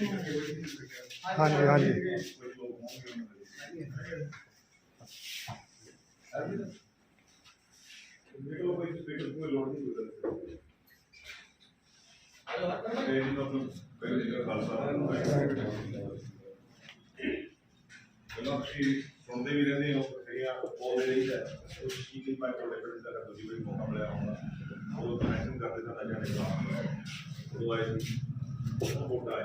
ਹਾਂਜੀ ਹਾਂਜੀ। ਪਹਿਲਾਂ ਤੁਸੀਂ ਸੁਣਦੇ ਵੀ ਰਹਿੰਦੇ ਹੋ ਜਿਹੜੀਆਂ ਬੋਲਦੇ ਰਹੀਦਾ ਉਹ ਕੀ ਕੀ ਮੈਂ ਤੁਹਾਡੇ ਪਿੰਡ ਦਾ ਤੁਸੀਂ ਵੀ ਮੌਕਾ ਮਿਲਿਆ ਹੋਣਾ ਉਹ ਕਨੈਕਸ਼ਨ ਕਰਦੇ ਸਾਡਾ ਜਾਣੇ ਦਾ ਉਹ ਆਏ ਸੀ ਉਹ ਵੋਟ ਆਏ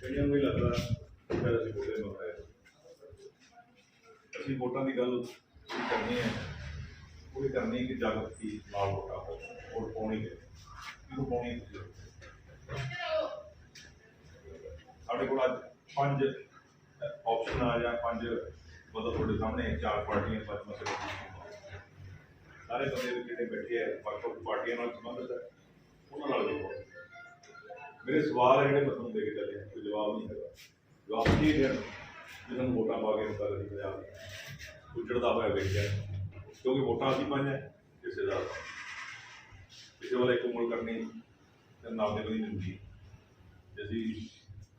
ਕਈਆਂ ਨੂੰ ਲੱਗਦਾ ਕਿ ਅਸੀਂ ਵੋਟੇ ਨੂੰ ਅਸੀਂ ਵੋਟਾਂ ਦੀ ਗੱਲ ਕਰਨੀ ਹੈ, ਉਹ ਕਰਨੀ ਹੈ ਕਿ ਜਾਗਰਤੀ ਨਾਲ ਵੋਟਾਂ ਪਾਓ ਵੋਟ ਪਾਉਣੀ ਹੈ। ਕਿਉਂ ਪਾਉਣੀ ਸਾਡੇ ਕੋਲ ਅੱਜ ਪੰਜ ਆਪਸ਼ਨ ਆ ਜਾਂ ਪੰਜ ਮਤਲਬ ਤੁਹਾਡੇ ਸਾਹਮਣੇ ਚਾਰ ਪਾਰਟੀਆਂ, ਪੰਜ ਮਸਲੇ ਸਾਰੇ ਬੰਦੇ ਜਿਹੜੇ ਬੈਠੇ ਆ ਵੱਖ ਵੱਖ ਪਾਰਟੀਆਂ ਨਾਲ ਸੰਬੰਧਿਤ ਹੈ। ਉਹਨਾਂ ਨਾਲ ਜੁੜੋ ਮੇਰੇ ਸਵਾਲ ਹੈ ਜਿਹੜੇ ਮੈਂ ਤੁਹਾਨੂੰ ਦੇ ਕੇ ਚੱਲਿਆ ਕੋਈ ਜਵਾਬ ਨਹੀਂ ਹੈਗਾ। ਜਵਾਬ ਕੀ ਹੈ ਜਿਹਨਾਂ ਨੂੰ ਵੋਟਾਂ ਪਾ ਕੇ ਹੁੰਦਾ ਰਹੀ ਪੰਜਾਬ ਉੱਜੜਦਾ ਹੋਇਆ ਵੇਖਿਆ। ਕਿਉਂਕਿ ਵੋਟਾਂ ਅਸੀਂ ਪਾਈਆਂ ਕਿਸੇ ਦਾ, ਕਿਸੇ ਵਾਲੇ ਕੋਮਲ ਕਰਨੀ ਤੇ ਨਾਲ ਦੇ ਕੋਈ ਹੁੰਦੀ ਜੇ ਅਸੀਂ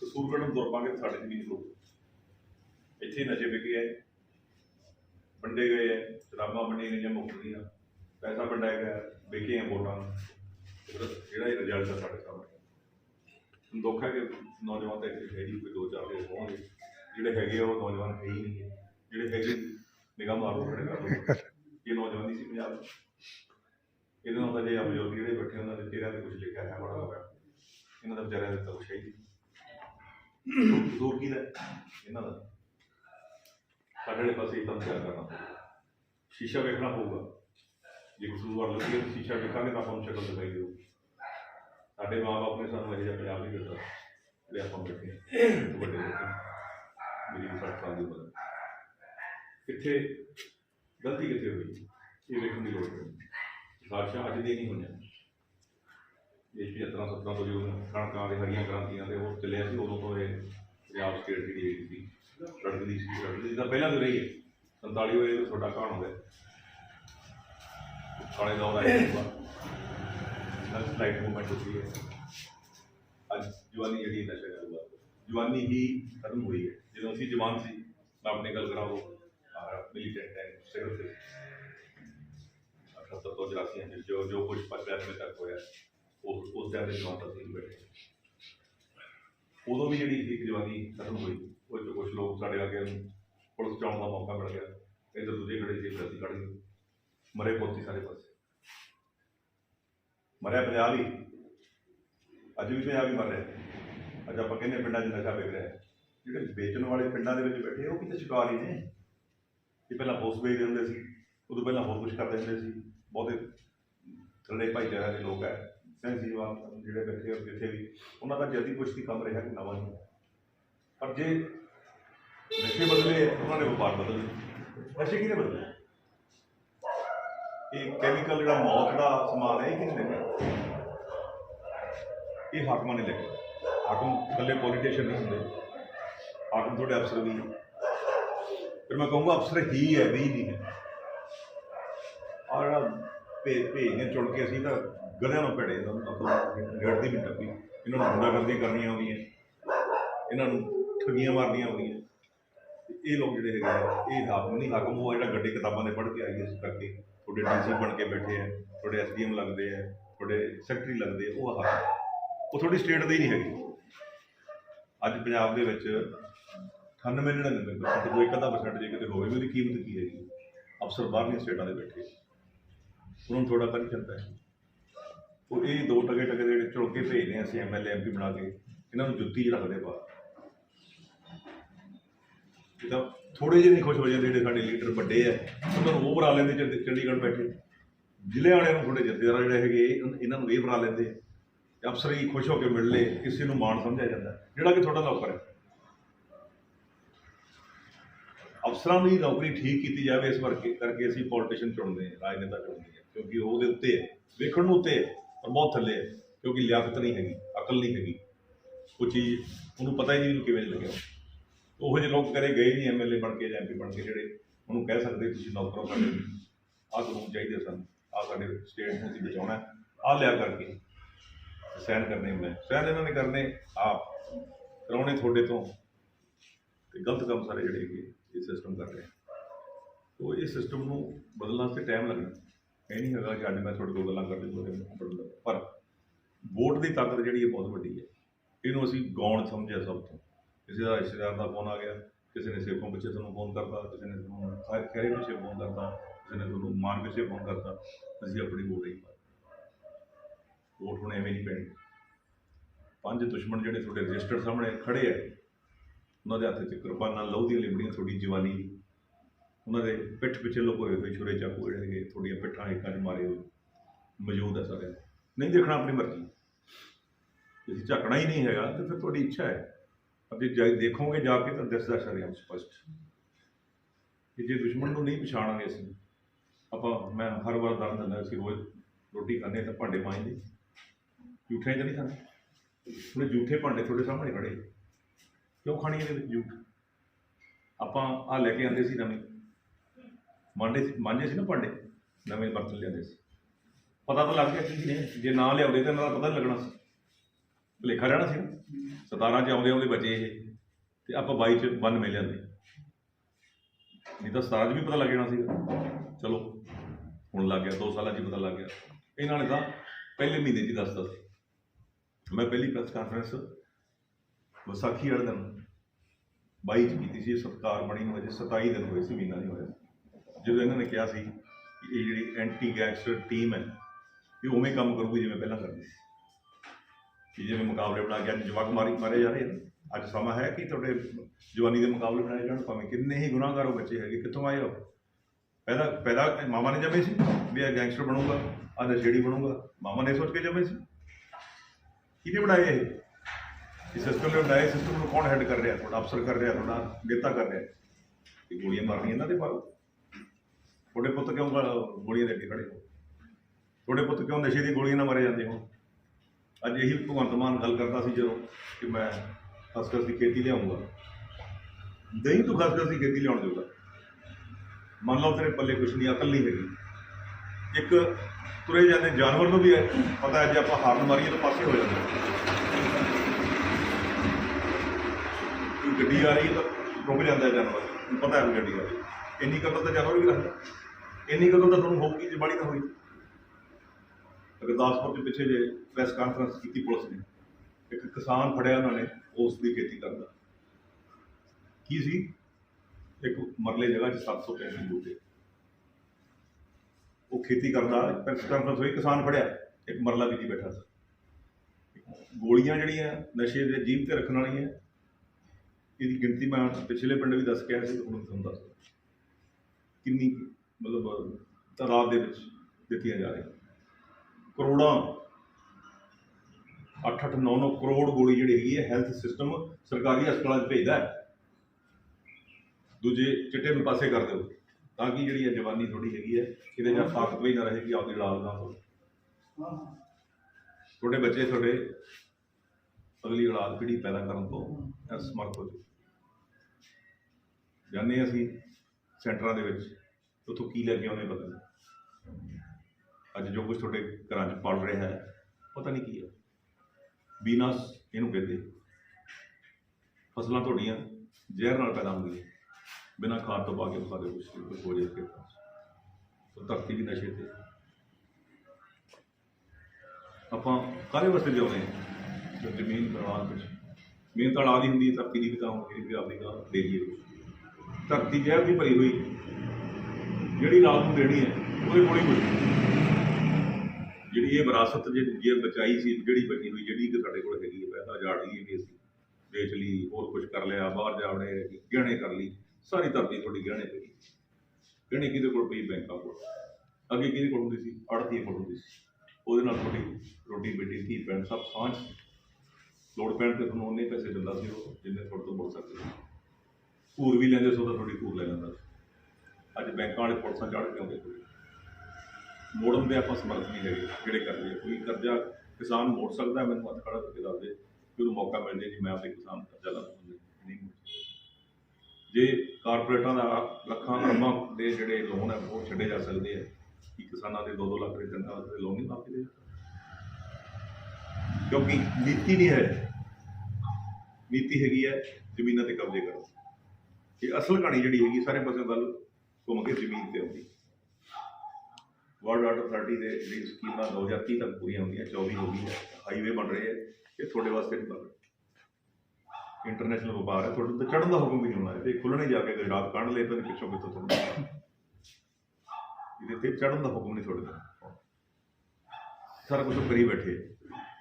ਕਸੂਰ ਕੱਢਣ ਤੁਰ ਪਾਂਗੇ ਸਾਡੇ 'ਚ ਵੀ ਨਹੀਂ ਲੋਕ ਇੱਥੇ ਨਸ਼ੇ ਵਿਕੇ ਆਏ ਵੰਡੇ ਗਏ ਹੈ, ਸ਼ਰਾਬਾਂ ਵੰਡੀਆਂ ਗਈਆਂ ਮੁਫਤ ਦੀਆਂ ਪੈਸਾ ਵੰਡਾਇਆ ਗਿਆ, ਵਿਕੇ ਆ ਵੋਟਾਂ ਜਿਹੜਾ ਇਹ ਰਿਜ਼ਲਟ ਹੈ ਸਾਡੇ ਸਾਹਮਣੇ। ਦੁੱਖ ਕਿ ਨੌਜਵਾਨ ਤਾਂ ਇੱਥੇ ਹੈ ਹੀ ਕੋਈ ਦੋ ਚਾਰ ਦੇ ਹੋਣਗੇ। ਜਿਹੜੇ ਹੈਗੇ ਆ, ਉਹ ਨੌਜਵਾਨ ਹੈ ਹੀ ਨਹੀਂ। ਜਿਹੜੇ ਹੈਗੇ, ਨਿਗਾਹ ਮਾਰੋ, ਖੜੇ ਕਰ ਲਓ। ਇਹ ਨੌਜਵਾਨੀ ਸੀ ਪੰਜਾਬ ਇਹਦੇ ਨਾਲ ਤਾਂ ਜੇ ਬਜ਼ੁਰਗ ਜਿਹੜੇ ਬੈਠੇ ਉਹਨਾਂ ਦੇ ਚਿਹਰਿਆਂ ਤੇ ਕੁਝ ਲਿਖਿਆ ਹੈ ਬੜਾ ਹੋਇਆ ਇਹਨਾਂ ਦਾ ਵਿਚਾਰਿਆਂ ਦੇ ਤਾਂ ਕੁਛ ਹੈ ਹੀ ਨਹੀਂ। ਕੀ ਦਾ ਇਹਨਾਂ ਦਾ। ਸਾਡੇ ਪਾਸੇ ਤਾਂ ਵਿਚਾਰ ਕਰਨਾ ਸ਼ੀਸ਼ਾ ਵੇਖਣਾ ਪਊਗਾ। ਜੇ ਕਸੂਰਵਾਰ ਲੱਗੇ ਸ਼ੀਸ਼ਾ ਵੇਖਾਂਗੇ ਤਾਂ ਆਪਾਂ ਨੂੰ ਸ਼ਕਲ ਦਿਖਾਈ ਦੇਊ ਸਾਡੇ ਮਾਂ-ਬਾਪ ਨੇ ਸਾਨੂੰ ਇਹ ਜਿਹਾ ਪੰਜਾਬ ਨਹੀਂ ਦਿੱਤਾ ਜਿਹੜੇ ਆਪਾਂ ਬੈਠੇ ਹਾਂ, ਵੱਡੇ ਮੇਰੀ 60 ਸਾਲ ਦੀ ਉਮਰ ਕਿੱਥੇ? ਗਲਤੀ ਕਿੱਥੇ ਹੋਈ? ਇਹ ਵੇਖਣ ਦੀ ਲੋੜ ਹੈ ਬਾਦਸ਼ਾਹ ਅੱਜ ਦੇ ਨਹੀਂ ਹੋਈਆਂ। ਇਹ 75 17 ਤੋਂ ਜੋ ਕਣਕਾਂ ਦੇ ਹਰੀਆਂ ਕ੍ਰਾਂਤੀਆਂ ਦੇ ਉਹ ਚੱਲਿਆ ਸੀ ਉਦੋਂ ਤੋਂ ਇਹ ਪੰਜਾਬ ਸਟੇਟ ਜਿਹੜੀ ਹੈਗੀ ਸੀ ਰੜਕਦੀ ਸੀ। ਰੜਕਦੀ ਤਾਂ ਪਹਿਲਾਂ ਤੋਂ ਰਹੀ ਹੈ। 47 ਹੋਏ ਤੁਹਾਡਾ ਕਹਾਣ ਹੋ ਗਿਆ। ਕਾਲੇ ਦੌਰ ਆਇਆ ਉਸ ਤੋਂ ਬਾਅਦ ਨੈਕਸਟ ਲਾਈਟ ਮੂਵਮੈਂਟ ਹੋਈ ਹੈ ਅੱਜ ਜਵਾਨੀ ਜਿਹੜੀ ਨਸ਼ਾ ਕਰੂਗਾ ਜਵਾਨੀ ਹੀ ਖਤਮ ਹੋਈ ਹੈ ਜਦੋਂ ਅਸੀਂ ਜਵਾਨ ਸੀ ਮੈਂ ਆਪਣੀ ਗੱਲ ਕਰਾਂ ਉਹ ਮਿਲੀਟੈਂਟ ਹੈ ਸਿਰਫ ਅਠੱਤਰ ਤੋਂ ਚੁਰਾਸੀ ਵਿੱਚ ਜੋ ਜੋ ਕੁਝ ਪਚਾਨਵੇਂ ਤੱਕ ਹੋਇਆ ਉਸ ਉਸ ਟਾਈਮ ਦੇ ਜਵਾਨ ਤਾਂ ਸੀ ਬੈਠੇ ਉਦੋਂ ਵੀ ਜਿਹੜੀ ਇੱਕ ਜਵਾਨੀ ਖਤਮ ਹੋਈ ਉਹ ਚ ਕੁਝ ਲੋਕ ਸਾਡੇ ਅੱਗੇ ਨੂੰ ਪੁਲਿਸ ਚਾਉਣ ਦਾ ਮੌਕਾ ਮਿਲ ਗਿਆ ਇੱਧਰ ਦੂਜੇ ਖੜੇ ਸੀ ਅਸੀਂ ਖੜੇ ਸੀ। ਮਰੇ ਪੋਤੀ ਸਾਰੇ ਪਾਸੇ ਮਰਿਆ ਪੰਜਾਬ ਹੀ ਅੱਜ ਵੀ ਪੰਜਾਬ ਹੀ ਮਰ ਰਿਹਾ। ਅੱਜ ਆਪਾਂ ਕਹਿੰਦੇ ਪਿੰਡਾਂ 'ਚ ਨਸ਼ਾ ਵਿਕ ਰਿਹਾ। ਜਿਹੜੇ ਵੇਚਣ ਵਾਲੇ ਪਿੰਡਾਂ ਦੇ ਵਿੱਚ ਬੈਠੇ ਉਹ ਕਿਤੇ ਸ਼ਿਕਾਰ ਹੀ ਨੇ। ਇਹ ਪਹਿਲਾਂ ਪੋਸਟ ਵੇਚਦੇ ਹੁੰਦੇ ਸੀ, ਉਦੋਂ ਪਹਿਲਾਂ ਹੋਰ ਕੁਝ ਕਰਦੇ ਹੁੰਦੇ ਸੀ। ਬਹੁਤੇ ਥੱਲੇ ਭਾਈਚਾਰਾ ਦੇ ਲੋਕ ਹੈ। ਸੈਂਸੀਵਾਲ ਜਿਹੜੇ ਬੈਠੇ ਹੋ ਜਿੱਥੇ ਵੀ, ਉਹਨਾਂ ਦਾ ਜਲਦੀ ਪੁਸ਼ਤੀ ਦੀ ਕੰਮ ਰਿਹਾ ਕਿ ਨਵਾਂ ਹੀ ਪਰ ਜੇ ਨਸ਼ੇ ਬਦਲੇ, ਉਹਨਾਂ ਨੇ ਵਪਾਰ ਬਦਲੇ ਨਸ਼ੇ ਕਿਹਨੇ ਬਦਲੇ? ਇਹ ਕੈਮੀਕਲ ਜਿਹੜਾ ਮੌਤ ਦਾ ਸਮਾਨ ਹੈ ਇਹ ਕਿਹਨੇ ਲਿਖਿਆ ਇਹ ਹਾਕਮਾਂ ਨੇ ਲਿਖਿਆ ਹਾਕਮ ਇਕੱਲੇ ਪੋਲੀਟੀਸ਼ੀਅਨ ਨਹੀਂ ਹੁੰਦੇ। ਹਾਕਮ ਤੁਹਾਡੇ ਅਫਸਰ ਵੀ ਫਿਰ ਮੈਂ ਕਹੂੰਗਾ ਅਫਸਰ ਹੀ ਹੈ ਵੀ ਨਹੀਂ ਹੈ। ਆ ਜਿਹੜਾ ਭੇ ਭੇਜ ਨੇ ਚੁਣ ਕੇ ਅਸੀਂ ਤਾਂ ਗਲਿਆਂ ਨੂੰ ਭੇੜੇ ਇਹਨਾਂ ਨੂੰ ਆਪਾਂ ਗੜਦੀ ਵੀ ਟੱਪੀ। ਇਹਨਾਂ ਨੂੰ ਗੁੰਡਾਗਰਦੀਆਂ ਕਰਨੀਆਂ ਆਉਂਦੀਆਂ। ਇਹਨਾਂ ਨੂੰ ਠੱਗੀਆਂ ਮਾਰਨੀਆਂ ਆਉਂਦੀਆਂ। ਇਹ ਲੋਕ ਜਿਹੜੇ ਹੈਗੇ ਆ, ਇਹ ਹਾਕਮ ਨਹੀਂ ਹਾਕਮ ਉਹ ਜਿਹੜਾ ਗੱਡੇ ਕਿਤਾਬਾਂ ਦੇ ਪੜ੍ਹ ਕੇ ਆਈ ਇਸ ਕਰਕੇ। ਤੁਹਾਡੇ ਡੀਸੀ ਬਣ ਕੇ ਬੈਠੇ ਆ, ਤੁਹਾਡੇ ਐਸਡੀਐਮ ਲੱਗਦੇ ਆ, ਤੁਹਾਡੇ ਸੈਕਟਰੀ ਲੱਗਦੇ ਆ, ਉਹ ਹਾਕਮ ਉਹ ਤੁਹਾਡੀ ਸਟੇਟ ਦੇ ਹੀ ਨਹੀਂ ਹੈਗੀ। ਅੱਜ ਪੰਜਾਬ ਦੇ ਵਿੱਚ 98 99 ਪਰਸੈਂਟ ਕੋਈ ਇੱਕ ਅੱਧਾ percent ਜੇ ਕਿਤੇ ਹੋਵੇ ਵੀ ਉਹਦੀ ਕੀਮਤ ਕੀ ਹੈਗੀ? ਅਫਸਰ ਬਾਹਰਲੀਆਂ ਸਟੇਟਾਂ ਦੇ ਬੈਠੇ। ਆ। ਉਹਨਾਂ ਨੂੰ ਥੋੜਾ ਕਰ ਚੱਲਦਾ ਹੈ। ਉਹ ਇਹ ਦੋ ਟਕੇ ਟਕੇ ਦੇ ਜਿਹੜੇ ਚੁਣ ਕੇ ਭੇਜਦੇ ਆ ਅਸੀਂ ਐਮਐਲਏ ਐਮਪੀ ਬਣਾ ਕੇ, ਇਹਨਾਂ ਨੂੰ ਜੁੱਤੀ 'ਚ ਰੱਖਦੇ ਬਾਹਰ। ਇਹ ਤਾਂ ਥੋੜੇ ਜਿਹੇ ਨਹੀਂ ਖੁਸ਼ ਹੋ ਜਾਂਦੇ ਜਿਹੜੇ ਸਾਡੇ ਲੀਡਰ ਵੱਡੇ ਆ, ਉਹਨਾਂ ਨੂੰ ਉਹ ਬਣਾ ਲੈਂਦੇ ਚੰਡੀ- ਚੰਡੀਗੜ੍ਹ ਬੈਠੇ। ਜ਼ਿਲ੍ਹੇ ਵਾਲਿਆਂ ਨੂੰ ਥੋੜੇ ਜਥੇਦਾਰ ਜਿਹੜੇ ਹੈਗੇ ਇਹ- ਇਹਨਾਂ ਨੂੰ ਇਹ ਬਣਾ ਲੈਂਦੇ ਅਫਸਰ ਹੀ ਖੁਸ਼ ਹੋ ਕੇ ਮਿਲ ਲੇ ਕਿਸੇ ਨੂੰ ਮਾਣ ਸਮਝਿਆ ਜਾਂਦਾ। ਜਿਹੜਾ ਕਿ ਤੁਹਾਡਾ ਨੌਕਰ ਹੈ। ਅਫਸਰਾਂ ਦੀ ਨੌਕਰੀ ਠੀਕ ਕੀਤੀ ਜਾਵੇ, ਇਸ ਵਰਕੇ, ਕਰਕੇ ਅਸੀਂ ਪੋਲੀਟੀਸ਼ੀਅਨ ਚੁਣਦੇ ਹਾਂ, ਰਾਜਨੇਤਾ ਚੁਣਦੇ ਹਾਂ, ਕਿਉਂਕਿ ਉਹਦੇ ਉੱਤੇ ਹੈ। ਵੇਖਣ ਨੂੰ ਉੱਤੇ ਹੈ, ਪਰ ਬਹੁਤ ਥੱਲੇ ਹੈ, ਕਿਉਂਕਿ ਲਿਆਕਤ ਨਹੀਂ ਹੈਗੀ, ਅਕਲ ਨਹੀਂ ਹੈਗੀ। ਉਹ ਚੀਜ਼, ਉਹਨੂੰ ਪਤਾ ਹੀ ਨਹੀਂ ਉਹਨੂੰ ਕਿਵੇਂ ਲੱਗਿਆ। ਉਹੋ ਜਿਹੇ ਲੋਕ ਕਰੇ ਗਏ ਨਹੀਂ ਐਮਐਲਏ ਬਣ ਕੇ ਜਾਂ ਐਮਪੀ ਬਣ ਕੇ ਜਿਹੜੇ ਉਹਨੂੰ ਕਹਿ ਸਕਦੇ ਤੁਸੀਂ ਨੌਕਰੋਂ ਸਾਡੇ ਆਹ ਕਾਨੂੰਨ ਚਾਹੀਦੇ ਸਨ। ਆਹ ਸਾਡੇ ਸਟੇਟ ਨੂੰ ਅਸੀਂ ਬਚਾਉਣਾ ਆਹ ਲਿਆ ਕਰਕੇ ਸਹਿਨ ਕਰਨੇ ਮੈਂ। ਸਹਿਨ ਇਹਨਾਂ ਨੇ ਕਰਨੇ ਆਪ। ਕਰਾਉਣੇ ਤੁਹਾਡੇ ਤੋਂ। ਤੇ ਗਲਤ ਕੰਮ ਸਾਰੇ ਜਿਹੜੇ ਹੈਗੇ ਇਹ ਸਿਸਟਮ ਕਰ ਰਿਹਾ ਤੋ ਇਹ ਸਿਸਟਮ ਨੂੰ ਬਦਲਣ ਵਾਸਤੇ ਟਾਈਮ ਲੱਗਣਾ। ਇਹ ਨਹੀਂ ਹੈਗਾ ਕਿ ਅੱਜ ਮੈਂ ਤੁਹਾਡੇ ਕੋਲ ਗੱਲਾਂ ਕਰਦੇ ਤੁਹਾਡੇ ਬਦਲ ਦਾਂ। ਪਰ ਵੋਟ ਦੀ ਤਾਕਤ ਜਿਹੜੀ ਹੈ ਬਹੁਤ ਵੱਡੀ ਹੈ। ਇਹਨੂੰ ਅਸੀਂ ਗੌਣ ਸਮਝਿਆ ਸਭ ਤੋਂ। ਕਿਸੇ ਦਾ ਰਿਸ਼ਤੇਦਾਰ ਦਾ ਫੋਨ ਆ ਗਿਆ, ਕਿਸੇ ਨੇ ਸੇਖੋਂ ਪਿੱਛੇ ਤੁਹਾਨੂੰ ਫੋਨ ਕਰਤਾ, ਕਿਸੇ ਨੇ ਤੁਹਾਨੂੰ ਖੈ- ਖੈਰੇ ਪਿੱਛੇ ਫੋਨ ਕਰਤਾ, ਕਿਸੇ ਨੇ ਤੁਹਾਨੂੰ ਮਾਨ ਪਿੱਛੇ ਫੋਨ ਕਰਤਾ, ਅਸੀਂ ਆਪਣੀ ਵੋਟ ਨਹੀਂ ਪਾਈ। ਵੋਟ ਹੁਣ ਐਵੇਂ ਨਹੀਂ ਪੈਣੀ। ਪੰਜ ਦੁਸ਼ਮਣ ਜਿਹੜੇ ਤੁਹਾਡੇ ਰਜਿਸਟਰ ਸਾਹਮਣੇ ਖੜੇ ਆ, ਉਹਨਾਂ ਦੇ ਹੱਥ 'ਚ ਕਿਰਪਾਨਾਂ ਲਹੂ ਦੀਆਂ ਲਿਬੜੀਆਂ, ਤੁਹਾਡੀ ਜਵਾਨੀ। ਉਹਨਾਂ ਦੇ ਪਿੱਠ ਪਿੱਛੇ ਲੁਕੋਏ ਹੋਏ ਛੁਰੇ ਚਾਕੂ ਜਿਹੜੇ ਹੈਗੇ, ਤੁਹਾਡੀਆਂ ਪਿੱਠਾਂ ਏਕਾਂ 'ਚ ਮਾਰੇ ਹੋਏ, ਮੌਜੂਦ ਹੈ ਸਾਰੇ। ਨਹੀਂ ਦੇਖਣਾ ਆਪਣੀ ਮਰਜ਼ੀ। ਜੇ ਝਾਕਣਾ ਹੀ ਨਹੀਂ ਹੈਗਾ, ਤਾਂ ਫਿਰ ਤੁਹਾਡੀ ਇੱਛਾ ਹੈ। ਅਬ ਜੇ ਦੇਖੋਗੇ ਜਾ ਕੇ ਤਾਂ ਦਿਸਦਾ ਸ਼ਰਿਆਮ ਸਪਸ਼ਟ। ਕਿ ਜੇ ਦੁਸ਼ਮਣ ਨੂੰ ਨਹੀਂ ਪਛਾਣਾਂਗੇ ਅਸੀਂ, ਆਪਾਂ, ਮੈਂ ਹਰ ਵਾਰ ਦੱਸ ਦਿੰਦਾ ਅਸੀਂ ਰੋਜ਼ ਰੋਟੀ ਖਾਂਦੇ ਤਾਂ ਭਾਂਡੇ ਮਾਂਜਦੇ। ਝੂਠੇ ਚ ਨਹੀਂ ਖਾਂਦੇ। ਉਹਨੇ ਝੂਠੇ ਭਾਂਡੇ ਤੁਹਾਡੇ ਸਾਹਮਣੇ ਖੜੇ। ਕਿਉਂ ਖਾਣੀ ਇਹਦੇ ਵਿੱਚ ਝੂਠ ਆਪਾਂ ਆ ਲੈ ਕੇ ਆਂਦੇ ਸੀ ਨਵੇਂ। ਮਾਂਡੇ ਮਾਂਜੇ ਸੀ ਨਾ ਭਾਂਡੇ? ਨਵੇਂ ਬਰਤਨ ਲਿਆਂਦੇ ਸੀ। ਪਤਾ ਤਾਂ ਲੱਗ ਗਿਆ ਕੀ ਨੇ ਜੇ ਨਾ ਲਿਆਉਂਦੇ ਤਾਂ ਇਹਨਾਂ ਦਾ ਪਤਾ ਨਹੀਂ ਲੱਗਣਾ ਸੀ। ਭੁਲੇਖਾ ਰਹਿਣਾ ਸੀ ਨਾ। ਸਤਾਰਾਂ ਚ ਆਉਂਦੇ ਆਉਂਦੇ ਬਚੇ ਇਹ, ਤੇ ਆਪਾਂ 22 ਚ 92 ਲਿਆਂਦੇ ਨਹੀਂ ਤਾਂ ਸਤਾਰਾਂ 'ਚ ਵੀ ਪਤਾ ਲੱਗ ਜਾਣਾ ਸੀਗਾ। ਚਲੋ, ਹੁਣ ਲੱਗ ਗਿਆ 2 ਸਾਲਾਂ 'ਚ ਪਤਾ ਲੱਗ ਗਿਆ। ਇਹਨਾਂ ਨੇ ਤਾਂ ਪਹਿਲੇ ਮਹੀਨੇ 'ਚ ਹੀ ਦੱਸਤਾ ਸੀ। ਮੈਂ ਪਹਿਲੀ ਪ੍ਰੈਸ ਕਾਨਫਰੰਸ ਵਿਸਾਖੀ ਵਾਲੇ ਦਿਨ 22 ਚ ਕੀਤੀ ਸੀ ਸਰਕਾਰ ਬਣੀ ਨੂੰ ਅਜੇ 27 ਦਿਨ ਹੋਏ ਸੀ, ਮਹੀਨਾ ਨਹੀਂ ਹੋਇਆ। ਜਦੋਂ ਇਹਨਾਂ ਨੇ ਕਿਹਾ ਸੀ ਇਹ ਜਿਹੜੀ ਐਂਟੀ ਗੈਂਗਸਟਰ ਟੀਮ ਹੈ, ਇਹ ਉਵੇਂ ਕੰਮ ਕਰੂਗੀ ਜਿਵੇਂ ਪਹਿਲਾਂ ਕਰਦੀ ਸੀ। ਕਿ ਜਿਵੇਂ ਮੁਕਾਬਲੇ ਬਣਾ ਕੇ ਅੱਜ ਜਵਾਕ ਮਾਰੀ ਮਾਰੇ ਜਾ ਰਹੇ ਨੇ ਅੱਜ ਸਮਾਂ ਹੈ ਕਿ ਤੁਹਾਡੇ ਜਵਾਨੀ ਦੇ ਮੁਕਾਬਲੇ ਬਣਾਏ ਜਾਣ? ਭਾਵੇਂ ਕਿੰਨੇ ਹੀ ਗੁਨਾਹਗਾਰ ਉਹ ਬੱਚੇ ਹੈਗੇ, ਕਿੱਥੋਂ ਆਏ ਹੋ ਪੈਦਾ ਪੈਦਾ ਮਾਮਾ ਨੇ ਜੰਮੇ ਸੀ ਵੀ ਇਹ ਗੈਂਗਸਟਰ ਬਣੂਗਾ ਆ ਨਸ਼ੇੜੀ ਬਣੂਗਾ, ਮਾਮਾ ਨੇ ਸੋਚ ਕੇ ਜੰਮੇ ਸੀ। ਕਿਹਨੇ ਬਣਾਏ ਇਹ? ਇਸ ਸਿਸਟਮ ਨੇ ਬਣਾਏ ਸਿਸਟਮ ਨੂੰ ਕੌਣ ਹੈਡ ਕਰ ਰਿਹਾ? ਤੁਹਾਡਾ ਅਫਸਰ ਕਰ ਰਿਹਾ, ਤੁਹਾਡਾ ਨੇਤਾ ਕਰ ਰਿਹਾ। ਇਹ ਗੋਲੀਆਂ ਮਾਰਨੀਆਂ ਇਹਨਾਂ ਦੇ ਪਾਓ ਤੁਹਾਡੇ ਪੁੱਤ ਕਿਉਂ ਗੋਲੀਆਂ ਦੇ ਅੱਗੇ ਖੜੇ ਹੋ? ਤੁਹਾਡੇ ਪੁੱਤ ਕਿਉਂ ਨਸ਼ੇ ਦੀ ਗੋਲੀਆਂ ਨਾਲ ਮਾਰੇ ਜਾਂਦੇ ਹੋ? ਅੱਜ ਇਹੀ ਭਗਵੰਤ ਮਾਨ ਗੱਲ ਕਰਦਾ ਸੀ ਜਦੋਂ ਕਿ ਮੈਂ ਖਸਖਸ ਦੀ ਖੇਤੀ ਲਿਆਉਂਗਾ। ਦਹੀਂ ਤੋਂ ਖਸਖਸ ਦੀ ਖੇਤੀ ਲਿਆਉਣ ਦੇਊਗਾ ਮੰਨ ਲਓ ਤੇਰੇ ਪੱਲੇ ਕੁਛ ਨਹੀਂ ਅਕਲ ਨਹੀਂ ਹੈਗੀ। ਇੱਕ ਤੁਰੇ ਜਾਂਦੇ ਜਾਨਵਰ ਨੂੰ ਵੀ ਹੈ, ਪਤਾ ਹੈ ਜੇ ਆਪਾਂ ਹਾਰਨ ਮਾਰੀਏ ਤਾਂ ਪਾਸੇ ਹੋ ਜਾਂਦੇ। ਕੋਈ ਗੱਡੀ ਆ ਰਹੀ ਹੈ ਤਾਂ ਰੁਕ ਜਾਂਦਾ ਜਾਨਵਰ ਪਤਾ ਹੈ ਗੱਡੀ ਆ ਰਹੀ ਇੰਨੀ ਕਦਰ ਤਾਂ ਜਾਨਵਰ ਵੀ ਰੱਖਦਾ। ਇੰਨੀ ਕਦਰ ਤਾਂ ਤੁਹਾਨੂੰ ਹੋਊਗੀ ਜੇ ਬਾੜੀ ਨਾ ਹੋਈ। ਗੁਰਦਾਸਪੁਰ ਦੇ ਪਿੱਛੇ ਜੇ ਪ੍ਰੈਸ ਕਾਨਫਰੰਸ ਕੀਤੀ ਪੁਲਿਸ ਨੇ, ਇੱਕ ਕਿਸਾਨ ਫੜਿਆ ਉਹਨਾਂ ਨੇ, ਉਸ ਦੀ ਖੇਤੀ ਕਰਦਾ। ਕੀ ਸੀ? ਇੱਕ ਮਰਲੇ ਜਗ੍ਹਾ 'ਚ 735 ਬੂਟੇ। ਉਹ ਖੇਤੀ ਕਰਦਾ ਪ੍ਰੈਸ ਕਾਨਫਰੰਸ ਹੋਈ, ਕਿਸਾਨ ਫੜਿਆ, ਇੱਕ ਮਰਲਾ ਵੀ ਬੈਠਾ ਸੀ। ਗੋਲੀਆਂ ਜਿਹੜੀਆਂ ਨਸ਼ੇ ਦੇ ਜੀਵ ਤੇ ਰੱਖਣ ਵਾਲੀਆਂ, ਇਹਦੀ ਗਿਣਤੀ ਮੈਂ ਪਿਛਲੇ ਪਿੰਡ ਵੀ ਦੱਸ ਕੇ ਆਇਆ ਸੀ, ਹੁਣ ਤੁਹਾਨੂੰ ਦੱਸ ਕਿੰਨੀ ਮਤਲਬ ਤਾਦਾਦ ਦੇ ਵਿੱਚ ਦਿੱਤੀਆਂ ਜਾ ਰਹੀਆਂ। ਕਰੋੜਾਂ 8-8 9-9 ਕਰੋੜ ਗੋਲੀ ਜਿਹੜੀ ਹੈਗੀ ਹੈ ਹੈਲਥ ਸਿਸਟਮ ਸਰਕਾਰੀ ਹਸਪਤਾਲਾਂ 'ਚ ਭੇਜਦਾ ਦੂਜੇ ਚਿੱਟੇ ਨੂੰ ਪਾਸੇ ਕਰ ਦਿਓ, ਤਾਂ ਕਿ ਜਿਹੜੀ ਹੈ ਜਵਾਨੀ ਥੋੜੀ ਹੈਗੀ ਹੈ, ਇਹਦੇ ਜਾਂ ਤਾਕਤ ਵੀ ਨਾ ਰਹੇਗੀ ਕਿ ਆਪਦੀ ਔਲਾਦ ਨਾ ਹੋਵੇ ਤੁਹਾਡੇ ਬੱਚੇ ਤੁਹਾਡੇ ਅਗਲੀ ਔਲਾਦ ਪੀੜ੍ਹੀ ਪੈਦਾ ਕਰਨ ਤੋਂ ਸਮਰਥ ਹੋ ਚੁੱਕੇ ਜਾਂਦੇ ਹਾਂ ਅਸੀਂ ਸੈਂਟਰਾਂ ਦੇ ਵਿੱਚ, ਉੱਥੋਂ ਕੀ ਲੈ ਕੇ ਆਉਂਦੇ ਪਤਾ ਅੱਜ ਜੋ ਕੁਝ ਤੁਹਾਡੇ ਘਰਾਂ 'ਚ ਪੜ ਰਿਹਾ ਹੈ, ਪਤਾ ਨਹੀਂ ਕੀ ਹੈ। ਬੀਨਾਸ ਇਹਨੂੰ ਕਹਿੰਦੇ, ਫਸਲਾਂ ਤੁਹਾਡੀਆਂ ਜ਼ਹਿਰ ਨਾਲ ਪੈਦਾ ਹੁੰਦੀਆਂ। ਬਿਨਾਂ ਖਾਦ ਤੋਂ ਪਾ ਕੇ ਸਾਡੇ ਕੁਝ ਕੁਝ ਹੋ ਜਾਏ ਖੇਤਾਂ ਧਰਤੀ ਵੀ ਨਸ਼ੇ ਤੇ। ਆਪਾਂ ਕਾਹਦੇ ਵਾਸਤੇ ਜਿਉਂਦੇ ਹਾਂ? ਜੋ ਜ਼ਮੀਨ ਪ੍ਰਵਾਨ ਕੁਝ ਮਿਹਨਤ ਤਾਂ ਆਦੀ ਹੁੰਦੀ ਧਰਤੀ ਦੀ ਵੀ ਤਾਂ ਹੁੰਦੀ ਹੈ, ਵੀ ਆਪਦੀ ਗਾਂ ਦੇ ਧਰਤੀ ਜ਼ਹਿਰ ਦੀ ਭਰੀ ਹੋਈ ਜਿਹੜੀ ਰਾਤ ਨੂੰ ਦੇਣੀ ਹੈ, ਉਹਦੇ ਕੋਲ ਹੀ ਕੁਝ ਜਿਹੜੀ ਇਹ ਵਿਰਾਸਤ ਜੇ ਜੇ ਬਚਾਈ ਸੀ, ਜਿਹੜੀ ਬਚੀ ਹੋਈ, ਜਿਹੜੀ ਕਿ ਸਾਡੇ ਕੋਲ ਹੈਗੀ ਹੈ ਪੈਸਾ ਜਾੜ ਲਈ ਵੀ ਅਸੀਂ ਵੇਚ ਲਈ ਹੋਰ ਕੁਝ ਕਰ ਲਿਆ, ਬਾਹਰ ਜਾਵੜੇ ਗਹਿਣੇ ਕਰ ਲਈ, ਸਾਰੀ ਧਰਤੀ ਤੁਹਾਡੀ ਗਹਿਣੇ ਪਈ। ਗਹਿਣੇ ਕਿਹਦੇ ਕੋਲ ਪਈ? ਬੈਂਕਾਂ ਕੋਲ। ਅੱਗੇ ਕਿਹਦੇ ਕੋਲ ਹੁੰਦੀ ਸੀ? ਅੜਤੀ ਕੋਲ ਹੁੰਦੀ ਸੀ। ਉਹਦੇ ਨਾਲ ਤੁਹਾਡੀ ਰੋਟੀ ਬੇਟੀ ਧੀ, ਭੈਣ ਸਭ ਸਾਂਝ ਲੋੜ ਪੈਣ ਤੇ ਤੁਹਾਨੂੰ ਉਹਨੇ ਪੈਸੇ ਦਿੰਦਾ ਸੀ ਉਹ, ਜਿੰਨੇ ਤੁਹਾਡੇ ਤੋਂ ਮੁੜ ਸਕਦੇ ਸੀ। ਘੂਰ ਵੀ ਲੈਂਦੇ ਸੋ ਤਾਂ ਤੁਹਾਡੀ ਘੂਰ ਲੈ ਲੈਂਦਾ ਸੀ। ਅੱਜ ਬੈਂਕਾਂ ਵਾਲੇ ਪੁਲਿਸਾਂ ਚੜ੍ਹ ਕੇ ਆਉਂਦੇ ਕੋਈ ਮੋੜਨ ਦੇ ਆਪਾਂ ਸਮਰਥ ਨਹੀਂ ਹੈਗੇ, ਜਿਹੜੇ ਕਰਦੇ ਕੋਈ ਕਰਜ਼ਾ ਕਿਸਾਨ ਮੋੜ ਸਕਦਾ ਮੈਨੂੰ ਹੱਥ ਖੜਾ ਕਰਕੇ ਦੱਸ ਦੇ ਕਿ ਉਹਨੂੰ ਮੌਕਾ ਮਿਲ ਜੇ ਜੀ ਮੈਂ ਆਪਣੇ ਕਿਸਾਨ ਕਰਜ਼ਾ ਲਾ ਦੂੰਗਾ ਨਹੀਂ ਜੇ ਕਾਰਪੋਰੇਟਾਂ ਦਾ ਲੱਖਾਂ ਅਰਬਾਂ ਦੇ ਜਿਹੜੇ ਲੋਨ ਹੈ, ਉਹ ਛੱਡੇ ਜਾ ਸਕਦੇ ਆ, ਕਿ ਕਿਸਾਨਾਂ ਦੇ 2-2 ਲੱਖ ਦੇ 3 ਲੱਖ ਦੇ ਲੋਨ ਨਹੀਂ ਮਾਫ ਕੀਤੇ ਕਿਉਂਕਿ ਨੀਤੀ ਨਹੀਂ ਹੈ। ਨੀਤੀ ਹੈਗੀ ਹੈ, ਜ਼ਮੀਨਾਂ ਤੇ ਕਬਜ਼ੇ ਕਰੋ। ਇਹ ਅਸਲ ਕਹਾਣੀ ਜਿਹੜੀ ਹੈਗੀ, ਸਾਰੇ ਪਾਸੇ ਵੱਲ ਘੁੰਮ ਕੇ ਜ਼ਮੀਨ ਤੇ ਆਉਂਦੀ। ਵਰਲਡ ਆਰਡਰ ਅਥਾਰਟੀ ਦੇ ਜਿਹੜੀ ਸਕੀਮਾਂ 2030 ਤੱਕ ਪੂਰੀਆਂ ਹੁੰਦੀਆਂ 24 ਹੋ ਗਈਆਂ ਹਾਈਵੇ ਬਣ ਰਹੇ ਹੈ, ਇਹ ਤੁਹਾਡੇ ਵਾਸਤੇ ਨਹੀਂ ਬਣ ਰਹੇ। ਇੰਟਰਨੈਸ਼ਨਲ ਵਪਾਰ ਹੈ, ਤੁਹਾਡੇ ਤੇ ਚੜਨ ਦਾ ਹੁਕਮ ਵੀ ਨਹੀਂ ਹੋਣਾ, ਇਹ ਖੁੱਲਣੇ ਜਾ ਕੇ ਰਾਤ ਕੱਢ ਲਏ ਤਾਂ ਪਿੱਛੋਂ ਕਿੱਥੋਂ ਤੁਹਾਨੂੰ ਇਹਦੇ ਤੇ ਚੜਨ ਦਾ ਹੁਕਮ ਨਹੀਂ ਤੁਹਾਡੇ ਤੇ ਸਾਰਾ ਕੁਝ ਕਰੀ ਬੈਠੇ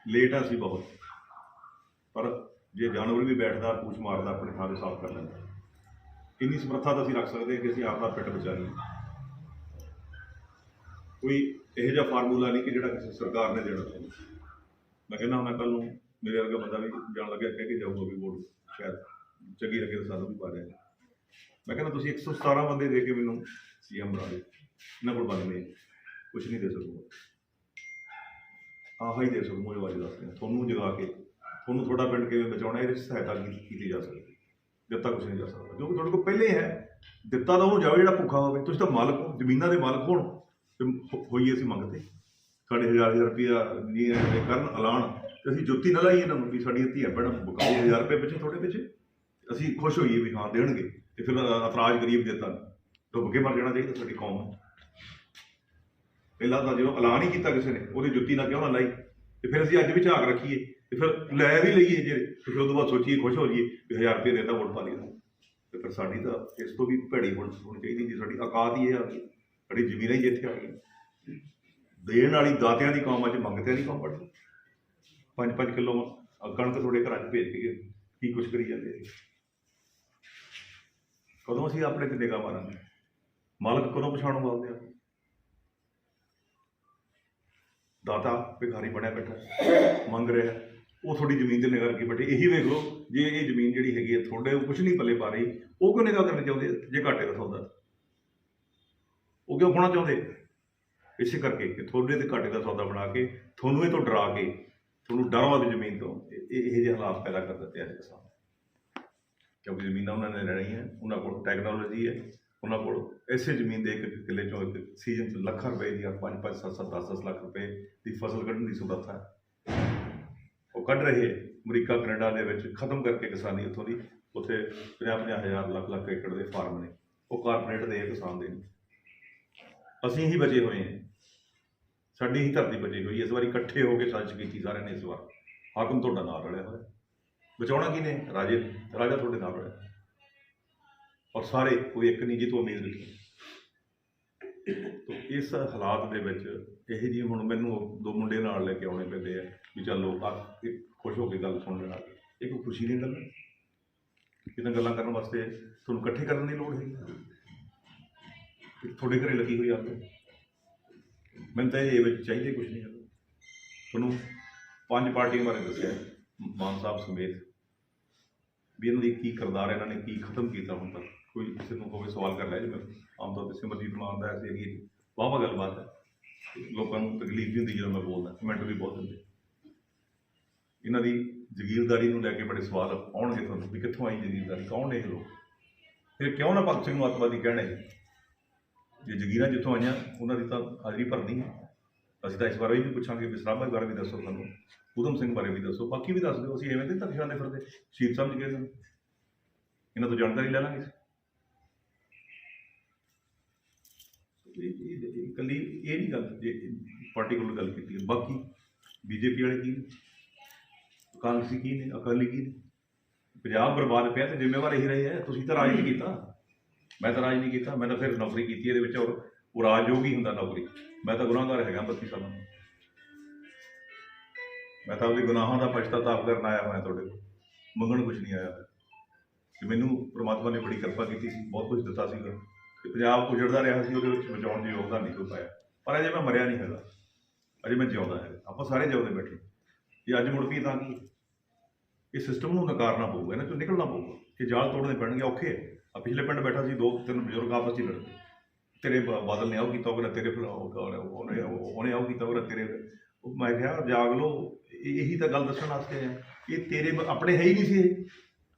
ਲੇਟ ਆ ਅਸੀਂ ਬਹੁਤ। ਪਰ ਜੇ ਜਾਨਵਰ ਵੀ ਬੈਠਦਾ, ਪੂਛ ਮਾਰਦਾ, ਆਪਣੇ ਥਾਂ ਤੇ ਸਾਫ਼ ਕਰ ਲੈਂਦਾ। ਇੰਨੀ ਸਮਰੱਥਾ ਤਾਂ ਅਸੀਂ ਰੱਖ ਸਕਦੇ ਹਾਂ ਕਿ ਅਸੀਂ ਆਪ ਦਾ ਪਿੱਟ ਬਚਾ ਲਈਏ। ਕੋਈ ਇਹੋ ਜਿਹਾ ਫਾਰਮੂਲਾ ਨਹੀਂ ਕਿ ਜਿਹੜਾ ਕਿਸੇ ਸਰਕਾਰ ਨੇ ਦੇਣਾ ਚਾਹੀਦਾ ਮੈਂ ਕਹਿੰਦਾ ਹੁਣ ਕੱਲ ਨੂੰ ਮੇਰੇ ਵਰਗਾ ਬੰਦਾ ਵੀ ਜਾਣ ਲੱਗਿਆ, ਕਹਿ ਕੇ ਜਾਊਗਾ ਵੀ ਵੋਟ ਸ਼ਾਇਦ ਚੰਗੀ ਲੱਗੇ ਤਾਂ ਸਾਨੂੰ ਵੀ ਪਾ ਦੇਗਾ ਮੈਂ ਕਹਿੰਦਾ ਤੁਸੀਂ 117 ਬੰਦੇ ਦੇ ਕੇ ਮੈਨੂੰ ਸੀਐਮ ਬਣਾ ਦਿਓ। ਇਹਨਾਂ ਕੋਲ ਬੰਦ ਨਹੀਂ ਕੁਝ ਨਹੀਂ ਦੇ ਸਕੂਗਾ। ਆਹ ਹੀ ਦੇ ਸਕੂਗਾ ਜੋ ਅੱਜ ਦੱਸਦੇ ਹਾਂ। ਤੁਹਾਨੂੰ ਜਗਾ ਕੇ, ਤੁਹਾਨੂੰ ਤੁਹਾਡਾ ਪਿੰਡ ਕਿਵੇਂ ਬਚਾਉਣਾ, ਇਹਦੇ ਸਹਾਇਤਾ ਕੀਤੀ ਜਾ ਸਕਦੀ ਦਿੱਤਾ ਕੁਝ ਨਹੀਂ ਜਾ ਸਕਦਾ। ਕਿਉਂਕਿ ਤੁਹਾਡੇ ਕੋਲ ਪਹਿਲੇ ਹੀ ਹੈ। ਦਿੱਤਾ ਤਾਂ ਉਹਨੂੰ ਜਾਵੇ ਜਿਹੜਾ ਭੁੱਖਾ ਹੋਵੇ। ਤੁਸੀਂ ਤਾਂ ਮਾਲਕ ਹੋ, ਜ਼ਮੀਨਾਂ ਦੇ ਮਾਲਕ ਹੋਣ। ਤੇ ਹੋ- ਹੋਈਏ ਅਸੀਂ ਮੰਗ 'ਤੇ। ਸਾਡੇ ਹਜ਼ਾਰ ਹਜ਼ਾਰ ਰੁਪਇਆ ਨਹੀਂ ਇਹ ਕਰਨ, ਐਲਾਨ। ਤੇ ਅਸੀਂ ਜੁੱਤੀ ਨਾ ਲਾਈਏ ਇਹਨਾਂ ਨੂੰ ਵੀ ਸਾਡੀਆਂ ਧੀਆਂ ਭੈਣਾਂ ਬਕਾਓ ਹਜ਼ਾਰ ਰੁਪਏ ਪਿੱਛੇ ਥੋੜੇ ਪਿੱਛੇ। ਅਸੀਂ ਖੁਸ਼ ਹੋਈਏ ਵੀ ਹਾਂ, ਦੇਣਗੇ। ਤੇ ਫਿਰ ਅਤਰਾਜ ਕਰੀਏ ਵੀ ਦਿੱਤਾ। ਡੁੱਬ ਕੇ ਮਰ ਜਾਣਾ ਚਾਹੀਦਾ ਸਾਡੀ ਕੌਮ ਨੂੰ। ਪਹਿਲਾਂ ਤਾਂ ਜਦੋਂ ਐਲਾਨ ਹੀ ਕੀਤਾ ਕਿਸੇ ਨੇ, ਉਹਦੀ ਜੁੱਤੀ ਨਾ ਕਿਉਂ ਨਾ ਲਾਈ? ਤੇ ਫਿਰ ਅਸੀਂ ਅੱਜ ਵੀ ਝਾਕ ਰੱਖੀਏ। ਤੇ ਫਿਰ ਲੈ ਵੀ ਲਈਏ ਜੇ। ਤੇ ਫਿਰ ਉਦੋਂ ਬਾਅਦ ਸੋਚੀਏ, ਖੁਸ਼ ਹੋ ਜਾਈਏ ਵੀ 1000 ਰੁਪਏ ਦੇਤਾ, ਵੋਟ ਪਾ ਲਈਏ। ਤੇ ਫਿਰ ਸਾਡੀ ਤਾਂ ਇਸ ਤੋਂ ਵੀ ਭੈੜੀ ਵੋਟ ਹੋਣੀ ਚਾਹੀਦੀ ਜੀ। ਸਾਡੀ ਔਕਾਤ ਹੀ ਇਹ ਆ। ਗਈ ਸਾਡੀ ਜ਼ਮੀਨਾਂ ਹੀ ਇੱਥੇ ਆ ਗਈ ਦੇਣ ਵਾਲੀ ਦਾਤਿਆਂ ਦੀ ਕੌਮ ਅੱਜ ਮੰਗਤਿਆਂ ਦੀ ਕੌਮ ਬਣ ਗਈ 5-5 ਕਿਲੋ ਕਣਕ ਤੁਹਾਡੇ ਘਰਾਂ 'ਚ ਭੇਜ ਕੇ ਕੀ ਕੁਛ ਕਰੀ ਜਾਂਦੇ ਕਦੋਂ ਅਸੀਂ ਆਪਣੇ ਤੇ ਨਿਗਾਹ ਮਾਰਾਂਗੇ? ਮਾਲਕ ਕਦੋਂ ਪਛਾਣੂਗਾ ਉਹਦੇ ਆਪ ਦਾਤਾ ਭਿਖਾਰੀ ਬਣਿਆ ਬੈਠਾ, ਮੰਗ ਰਿਹਾ। ਉਹ ਤੁਹਾਡੀ ਜ਼ਮੀਨ ਤੇ ਨਿਗਾਹ ਰੱਖੀ ਬੈਠੇ। ਇਹੀ ਵੇਖ ਲਓ, ਜੇ ਇਹ ਜ਼ਮੀਨ ਜਿਹੜੀ ਹੈਗੀ ਹੈ ਤੁਹਾਡੇ ਉਹ ਕੁਝ ਨਹੀਂ ਪੱਲੇ ਪਾ ਰਹੀ, ਉਹ ਕਿਉਂ ਨਿਗਾਹ ਕਰਨੀ ਚਾਹੁੰਦੇ ਜੇ ਘਾਟੇ ਦਾ ਸੌਦਾ। ਉਹ ਕਿਉਂ ਹੋਣਾ ਚਾਹੁੰਦੇ? ਇਸੇ ਕਰਕੇ ਕਿ ਤੁਹਾਡੇ ਤੇ ਘਾਟੇ ਦਾ ਸੌਦਾ ਬਣਾ ਕੇ ਤੁਹਾਨੂੰ ਇਹ ਤੋਂ ਡਰਾ ਕੇ ਤੁਹਾਨੂੰ ਡਰਵਾ ਵਾਲੀ ਜ਼ਮੀਨ ਤੋਂ ਇਹ ਇਹ ਜਿਹੇ ਹਾਲਾਤ ਪੈਦਾ ਕਰ ਦਿੱਤੇ ਆ ਅੱਜ ਕਿਸਾਨ ਕਿਉਂਕਿ ਜ਼ਮੀਨਾਂ ਉਹਨਾਂ ਨੇ ਲੈਣੀਆਂ ਉਹਨਾਂ ਕੋਲ ਟੈਕਨੋਲੋਜੀ ਹੈ ਉਹਨਾਂ ਕੋਲ ਐਸੇ ਜ਼ਮੀਨ ਦੇ ਇੱਕ ਇੱਕ ਕਿੱਲੇ ਚੋਂ ਇੱਕ ਸੀਜ਼ਨ 'ਚ ਲੱਖਾਂ ਰੁਪਏ ਦੀ 5 5 7 7 10 10 ਲੱਖ ਰੁਪਏ ਦੀ ਫਸਲ ਕੱਢਣ ਦੀ ਸਮਰੱਥਾ ਹੈ। ਉਹ ਕੱਢ ਰਹੇ ਅਮਰੀਕਾ ਕੈਨੇਡਾ ਦੇ ਵਿੱਚ ਖਤਮ ਕਰਕੇ ਕਿਸਾਨੀ ਉੱਥੋਂ ਦੀ ਉੱਥੇ 50 50 ਹਜ਼ਾਰ ਲੱਖ ਲੱਖ ਏਕੜ ਦੇ ਫਾਰਮ ਨੇ। ਉਹ ਕਾਰਪੋਰੇਟ ਦੇ ਆ, ਕਿਸਾਨ ਦੇ ਨੇ। ਅਸੀਂ ਹੀ ਬਚੇ ਹੋਏ ਹਾਂ। ਸਾਡੀ ਹੀ ਧਰਤੀ ਬਚੀ ਹੋਈ ਇਸ ਵਾਰੀ ਇਕੱਠੇ ਹੋ ਕੇ ਸਾਜ਼ਿਸ਼ ਕੀਤੀ ਸਾਰਿਆਂ ਨੇ ਇਸ ਵਾਰ। ਹਾਕਮ ਤੁਹਾਡਾ ਨਾਲ ਰਲਿਆ ਹੋਇਆ। ਬਚਾਉਣਾ ਕਿਹਨੇ? ਰਾਜੇ ਰਾਜਾ ਤੁਹਾਡੇ ਨਾਲ ਰਲਿਆ। ਔਰ ਸਾਰੇ, ਕੋਈ ਇੱਕ ਨਹੀਂ, ਜੀ ਤੋਂ ਉਮੀਦ ਰੱਖੀ। ਤੋ ਇਸ ਹਾਲਾਤ ਦੇ ਵਿੱਚ ਇਹ ਜੀ ਹੁਣ ਮੈਨੂੰ ਦੋ ਮੁੰਡੇ ਨਾਲ ਲੈ ਕੇ ਆਉਣੇ ਪੈਂਦੇ ਆ ਵੀ ਚਲੋ ਆ ਇੱਕ ਖੁਸ਼ ਹੋ ਕੇ ਗੱਲ ਸੁਣ ਲੈਣਾ ਇਹ ਕੋਈ ਖੁਸ਼ੀ ਦੀ ਗੱਲ? ਹੈ ਇਹਨਾਂ ਗੱਲਾਂ ਕਰਨ ਵਾਸਤੇ ਤੁਹਾਨੂੰ ਇਕੱਠੇ ਕਰਨ ਦੀ ਲੋੜ ਹੈਗੀ? ਤੁਹਾਡੇ ਘਰੇ ਲੱਗੀ ਹੋਈ ਅੱਗ? ਮੈਨੂੰ ਤਾਂ ਇਹ ਵਿੱਚ ਚਾਹੀਦੇ ਕੁਝ ਨਹੀਂ ਹੈਗਾ ਤੁਹਾਨੂੰ ਪੰਜ ਪਾਰਟੀਆਂ ਬਾਰੇ ਦੱਸਿਆ ਮਾਨ ਸਾਹਿਬ ਸਮੇਤ। ਵੀ ਇਹਨਾਂ ਦੀ ਕੀ ਕਰਦਾਰ ਹੈ, ਇਹਨਾਂ ਨੇ ਕੀ ਖਤਮ ਕੀਤਾ ਹੁਣ ਤੱਕ? ਕੋਈ ਕਿਸੇ ਨੂੰ ਹੋਵੇ ਸਵਾਲ ਕਰ ਲਿਆ ਜਿਵੇਂ ਆਮ ਤੌਰ ਤੇ ਸਿਮਰਜੀਤ ਮਾਨ ਦਾ ਐਸੇ ਹੈਗੀ ਵਾਹਵਾ ਗੱਲਬਾਤ ਹੈ। ਲੋਕਾਂ ਨੂੰ ਤਕਲੀਫ ਵੀ ਹੁੰਦੀ ਜਦੋਂ ਮੈਂ ਬੋਲਦਾ ਕਮੈਂਟ ਵੀ ਬਹੁਤ ਹੁੰਦੇ ਇਹਨਾਂ ਦੀ ਜ਼ਗੀਰਦਾਰੀ ਨੂੰ ਲੈ ਕੇ ਬੜੇ ਸਵਾਲ ਆਉਣਗੇ ਤੁਹਾਨੂੰ ਵੀ ਕਿੱਥੋਂ ਆਈ ਜ਼ਗੀਰਦਾਰੀ ਕੌਣ ਨੇ ਇਹ ਲੋਕ? ਫਿਰ ਕਿਉਂ ਨਾ ਭਗਤ ਸਿੰਘ ਨੂੰ ਅੱਤਵਾਦੀ ਕਹਿਣੇ ਜੇ ਜ਼ਗੀਰਾਂ ਜਿੱਥੋਂ ਆਈਆਂ, ਉਹਨਾਂ ਦੀ ਤਾਂ ਹਾਜ਼ਰੀ ਭਰਨੀ ਹੈ। ਅਸੀਂ ਤਾਂ ਇਸ ਬਾਰੇ ਵੀ ਪੁੱਛਾਂਗੇ, ਵੀ ਬਾਰੇ ਵੀ ਦੱਸੋ ਸਾਨੂੰ ਉਦਮ ਸਿੰਘ ਬਾਰੇ ਵੀ ਦੱਸੋ। ਬਾਕੀ ਵੀ ਦੱਸ ਦਿਓ, ਅਸੀਂ ਐਵੇਂ ਤੇ ਤੱਕ ਜਾਂਦੇ ਫਿਰਦੇ। ਸ਼ਹੀਦ ਸਾਹਿਬ ਕੇ ਇਹਨਾਂ ਇਹਨਾਂ ਤੋਂ ਜਾਣਕਾਰੀ ਲੈ ਲਾਂਗੇ। ਇਕੱਲੀ ਇਹ ਨਹੀਂ ਗੱਲ ਜੇ ਪਾਰਟਿਕੂਲਰ ਗੱਲ ਕੀਤੀ ਹੈ। ਬਾਕੀ ਬੀਜੇਪੀ ਵਾਲੇ ਕੀ ਨੇ? ਕਾਂਗਰਸੀ ਕੀ ਨੇ? ਅਕਾਲੀ ਕੀ ਨੇ? ਪੰਜਾਬ ਬਰਬਾਦ ਪਿਆ ਤੇ ਜ਼ਿੰਮੇਵਾਰ ਇਹੀ ਰਹੇ ਹੈ ਤੁਸੀਂ ਤਾਂ ਰਾਜ ਨਹੀਂ ਕੀਤਾ। ਮੈਂ ਤਾਂ ਰਾਜ ਨਹੀਂ ਕੀਤਾ, ਮੈਂ ਤਾਂ ਫਿਰ ਨੌਕਰੀ ਕੀਤੀ ਇਹਦੇ ਵਿੱਚ ਔਰ ਉਹ ਰਾਜਯੋਗ ਹੀ ਹੁੰਦਾ ਨੌਕਰੀ। ਮੈਂ ਤਾਂ ਗੁਨਾਹਗਾਰ ਹੈਗਾ 32 ਸਾਲਾਂ ਦਾ ਮੈਂ ਤਾਂ ਆਪਦੇ ਗੁਨਾਹਾਂ ਦਾ ਪਛਤਾਤਾਪ ਕਰਨ ਆਇਆ ਹੋਇਆ ਤੁਹਾਡੇ ਕੋਲ। ਮੰਗਣ ਕੁਝ ਨਹੀਂ ਆਇਆ। ਕਿ ਮੈਨੂੰ ਪ੍ਰਮਾਤਮਾ ਨੇ ਬੜੀ ਕਿਰਪਾ ਕੀਤੀ ਸੀ, ਬਹੁਤ ਕੁਝ ਦਿੱਤਾ ਸੀਗਾ ਤੇ ਪੰਜਾਬ ਉਜੜਦਾ ਰਿਹਾ ਸੀ, ਉਹਦੇ ਵਿੱਚ ਬਚਾਉਣ ਦੀ ਯੋਗਦਾਨ ਨਹੀਂ ਕੋਈ ਪਾਇਆ। ਪਰ ਅਜੇ ਮੈਂ ਮਰਿਆ ਨਹੀਂ ਹੈਗਾ। ਅਜੇ ਮੈਂ ਜਿਉਂਦਾ ਹੈਗਾ। ਆਪਾਂ ਸਾਰੇ ਜਿਉਂਦੇ ਬੈਠੇ। ਜੇ ਅੱਜ ਮੁੜ ਪਈ ਤਾਂ ਕੀ ਇਹ ਸਿਸਟਮ ਨੂੰ ਨਕਾਰਨਾ ਪਊਗਾ, ਇਹਨਾਂ ਚੋਂ ਨਿਕਲਣਾ ਪਊਗਾ। ਕਿ ਜਾਲ ਤੋੜਨੇ ਪੈਣਗੇ, ਔਖੇ ਹੈ। ਆ ਪਿਛਲੇ ਪਿੰਡ ਬੈਠਾ ਸੀ, ਦੋ, ਤਿੰਨ ਬਜ਼ੁਰਗ ਆਪਸ 'ਚ ਹੀ ਲੜਦੇ। ਤੇਰੇ ਬਾਦਲ ਨੇ ਆਉ ਕੀਤਾ ਉਹਨੇ ਤੇਰੇ ਫਿਰ ਉਹ- ਉਹ- ਉਹਨੇ ਉਹਨੇ ਆਉ ਕੀਤਾ ਉਹਨੇ ਤੇਰੇ ਉਹ ਮੈਂ ਕਿਹਾ ਜਾਗ ਲਓ, ਇਹ- ਇਹੀ ਤਾਂ ਗੱਲ ਦੱਸਣ ਵਾਸਤੇ ਹੈ ਇਹ ਤੇਰੇ ਆਪਣੇ ਹੈ ਹੀ ਨਹੀਂ ਸੀ ਇਹ।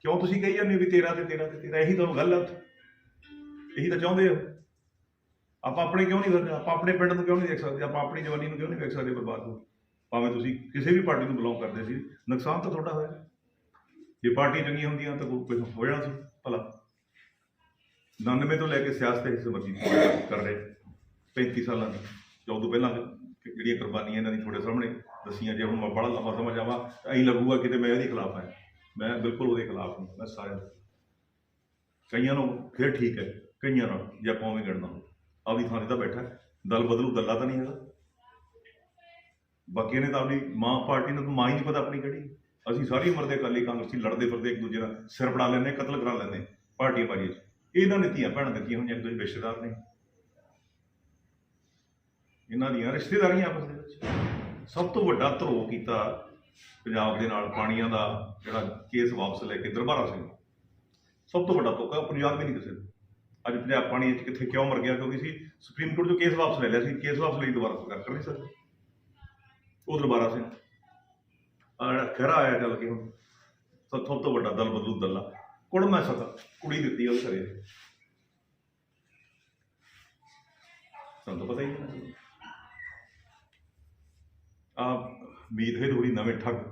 ਕਿਉਂ ਤੁਸੀਂ ਕਹੀ ਜਾਂਦੇ ਹੋ ਵੀ ਤੇਰਾ ਤੇ ਤੇਰਾ ਤੇ ਤੇਰਾ, ਇਹੀ ਤੁਹਾਨੂੰ ਗੱਲ ਆ ਉੱਥੇ। ਇਹੀ ਤਾਂ ਚਾਹੁੰਦੇ ਹੋ? ਆਪਾਂ ਆਪਣੇ ਕਿਉਂ ਨਹੀਂ ਕਰਦੇ ਆਪਾਂ ਆਪਣੇ ਪਿੰਡ ਨੂੰ ਕਿਉਂ ਨਹੀਂ ਦੇਖ ਸਕਦੇ? ਆਪਾਂ ਆਪਣੀ ਜਵਾਨੀ ਨੂੰ ਕਿਉਂ ਨਹੀਂ ਵੇਖ ਸਕਦੇ ਬਰਬਾਦ ਹੋ ਭਾਵੇਂ ਤੁਸੀਂ ਕਿਸੇ ਵੀ ਪਾਰਟੀ ਨੂੰ ਬਿਲੋਂਗ ਕਰਦੇ ਸੀ, ਨੁਕਸਾਨ ਤਾਂ ਤੁਹਾਡਾ ਹੋਇਆ। ਜੇ ਪਾਰਟੀ ਚੰਗੀਆਂ ਹੁੰਦੀਆਂ ਤਾਂ ਕੋਈ ਹੋ ਜਾਣਾ ਸੀ, ਭਲਾ। 99 ਤੋਂ ਲੈ ਕੇ ਸਿਆਸਤ ਹਿੱਸੇ ਮਰਜ਼ੀ ਕਰ ਰਹੇ 35 ਸਾਲਾਂ ਦੀ ਜੋ ਤੋਂ ਪਹਿਲਾਂ ਕਿ ਜਿਹੜੀਆਂ ਕੁਰਬਾਨੀਆਂ ਇਹਨਾਂ ਦੀ ਤੁਹਾਡੇ ਸਾਹਮਣੇ ਦੱਸੀਆਂ ਜੇ ਹੁਣ ਮੈਂ ਬੜਾ ਲੰਬਾ ਸਮਾਂ ਜਾਵਾਂ, ਤਾਂ ਐਂ ਲੱਗੂਗਾ ਕਿਤੇ ਮੈਂ ਇਹਦੇ ਖਿਲਾਫ ਹਾਂ। ਮੈਂ ਬਿਲਕੁਲ ਉਹਦੇ ਖਿਲਾਫ ਨਹੀਂ, ਮੈਂ ਸਾਰਿਆਂ ਦਾ ਕਈਆਂ ਨੂੰ ਫਿਰ ਠੀਕ ਹੈ, ਕਈਆਂ ਨਾਲ, ਜੇ ਆਪਾਂ ਉਵੇਂ ਗਣਨਾ ਆਪਦੀ ਥਾਂ ਤੇ ਤਾਂ ਬੈਠਾ ਦਲ ਬਦਲੂ ਦੱਲਾ ਤਾਂ ਨਹੀਂ ਹੈਗਾ। ਬਾਕੀ ਨੇ ਤਾਂ ਆਪਣੀ ਮਾਂ ਪਾਰਟੀ ਨੂੰ ਮਾਂ ਹੀ ਨਹੀਂ ਪਤਾ ਆਪਣੀ ਕਿਹੜੀ। ਅਸੀਂ ਸਾਰੀ ਉਮਰ ਦੇ ਅਕਾਲੀ ਕਾਂਗਰਸੀ ਲੜਦੇ ਫਿਰਦੇ, ਇੱਕ ਦੂਜੇ ਨਾਲ ਸਿਰ ਫੜਾ ਲੈਂਦੇ ਕਤਲ ਕਰਾ ਲੈਂਦੇ ਪਾਰਟੀਆਂ ਬਾਜੀ ਇਹਨਾਂ ਨੇ ਧੀਆਂ ਭੈਣਾਂ ਦਿੱਤੀਆਂ ਹੋਈਆਂ ਇੱਕ ਰਿਸ਼ਤੇਦਾਰ ਨੇ। ਇਹਨਾਂ ਦੀਆਂ ਰਿਸ਼ਤੇਦਾਰੀਆਂ ਆਪਸ ਦੇ ਵਿੱਚ। ਸਭ ਤੋਂ ਵੱਡਾ ਧਰੋ ਕੀਤਾ ਪੰਜਾਬ ਦੇ ਨਾਲ ਪਾਣੀਆਂ ਦਾ ਜਿਹੜਾ ਕੇਸ ਵਾਪਸ ਲੈ ਕੇ ਦਰਬਾਰਾ ਸਿੰਘ। ਸਭ ਤੋਂ ਵੱਡਾ ਧੋਖਾ ਪੰਜਾਬ ਵੀ ਨਹੀਂ ਕਿਸੇ ਨੂੰ। ਅੱਜ ਪੰਜਾਬ ਪਾਣੀ ਵਿੱਚ ਕਿੱਥੇ ਕਿਉਂ ਮਰ ਗਿਆ ਕਿਉਂਕਿ ਸੀ ਸੁਪਰੀਮ ਕੋਰਟ ਤੋਂ ਕੇਸ ਵਾਪਸ ਲੈ ਲਿਆ ਸੀ। ਕੇਸ ਵਾਪਸ ਲਈ ਦੁਬਾਰਾ ਸਰਕਾਰ ਕਰ ਨਹੀਂ ਸਕਦੇ। ਉਹ ਦਰਬਾਰਾ ਸਿੰਘ। ਆਹ ਜਿਹੜਾ ਖਹਿਰਾ ਆਇਆ ਚੱਲ ਕੇ ਹੁਣ, ਸਭ ਤੋਂ ਵੱਡਾ ਦਲ ਬਦਲੂ ਦੱਲਾ। ਕੁੜ ਮੈਂ ਸਤਾ ਕੁੜੀ ਦਿੱਤੀ ਉਹ ਕਰੇ ਤੁਹਾਨੂੰ ਪਤਾ ਹੀ ਨਹੀਂ ਆ ਮੀਤ ਹੈ ਥੋੜੀ ਨਵੇਂ ਠੱਗ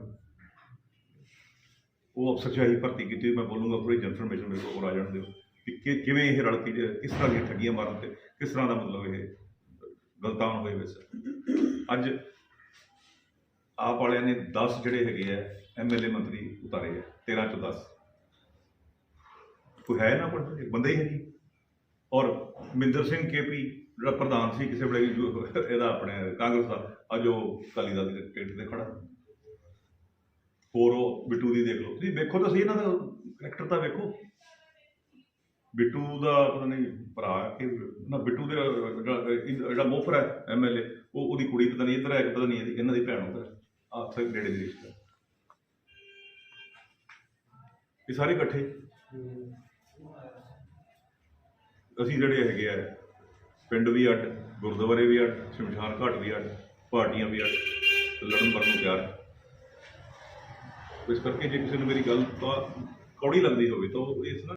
ਉਹ ਅਫਸਰ ਚਾਹੀ ਭਰਤੀ ਕੀਤੀ ਮੈਂ ਬੋਲੂੰਗਾ ਪੂਰੀ ਇਨਫੋਰਮੇਸ਼ਨ ਮੇਰੇ ਕੋਲ ਆ ਜਾਣ ਦਿਓ ਕਿ ਕਿਵੇਂ ਇਹ ਰਲ ਕੇ ਕਿਸ ਤਰ੍ਹਾਂ ਦੀਆਂ ਠੱਗੀਆਂ ਮਾਰਨ ਤੇ ਕਿਸ ਤਰ੍ਹਾਂ ਦਾ ਮਤਲਬ ਇਹ ਗਲਤਾਨ ਹੋਏ ਵਿੱਚ ਅੱਜ ਆਪ ਵਾਲਿਆਂ ਨੇ 10 ਜਿਹੜੇ ਹੈਗੇ ਆ ਐਮਐਲਏ ਮੰਤਰੀ ਉਤਾਰੇ ਆ 13 ਚੋਂ 10 ਕੋਈ ਹੈ ਨਾ ਕੋਈ ਬੰਦਾ ਹੀ ਹੈ ਜੀ ਔਰ ਮਿੰਦਰ ਸਿੰਘ ਕੇਪੀ ਜਿਹੜਾ ਪ੍ਰਧਾਨ ਸੀ ਕਿਸੇ ਵੇਲੇ ਜੋ ਇਹਦਾ ਆਪਣੇ ਕਾਂਗਰਸ ਦਾ। ਅੱਜ ਉਹ ਅਕਾਲੀ ਦਲ ਟਿਕਟ ਤੇ ਖੜਾ। ਹੋਰ ਉਹ ਬਿੱਟੂ ਦੀ ਦੇਖ ਲਓ। ਤੁਸੀਂ ਵੇਖੋ ਤਾਂ ਸਹੀ ਇਹਨਾਂ ਦਾ ਕਰੈਕਟਰ ਤਾਂ ਵੇਖੋ। ਬਿੱਟੂ ਦਾ ਪਤਾ ਨਹੀਂ ਭਰਾ ਕਿ ਨਾ, ਬਿੱਟੂ ਦੇ ਜਿਹੜਾ ਮੋਫਰ ਹੈ ਐਮਐਲਏ ਉਹ ਉਹਦੀ ਕੁੜੀ ਪਤਾ ਨਹੀਂ ਇੱਧਰ ਹੈ ਕਿ ਪਤਾ ਨਹੀਂ ਇਹਦੀ- ਇਹਨਾਂ ਦੀ ਭੈਣ ਉੱਧਰ ਆ ਸੇ ਨੇੜੇ ਦੀ ਰਿਸ਼ਤਾ। ਇਹ ਸਾਰੇ ਇਕੱਠੇ। ਅਸੀਂ ਜਿਹੜੇ ਹੈਗੇ ਆ, ਪਿੰਡ ਵੀ ਅੱਡ, ਗੁਰਦੁਆਰੇ ਵੀ ਅੱਡ, ਸ਼ਮਸ਼ਾਨ ਘਾਟ ਵੀ ਅੱਡ, ਪਾਰਟੀਆਂ ਵੀ ਅੱਡ ਲੜਨ ਮਰਨ ਨੂੰ ਤਿਆਰ ਇਸ ਕਰਕੇ ਜੇ ਕਿਸੇ ਨੂੰ ਮੇਰੀ ਗੱਲ ਤਾਂ ਕੌੜੀ ਲੱਗਦੀ ਹੋਵੇ ਤਾਂ ਉਹ ਇਸ ਨਾਲ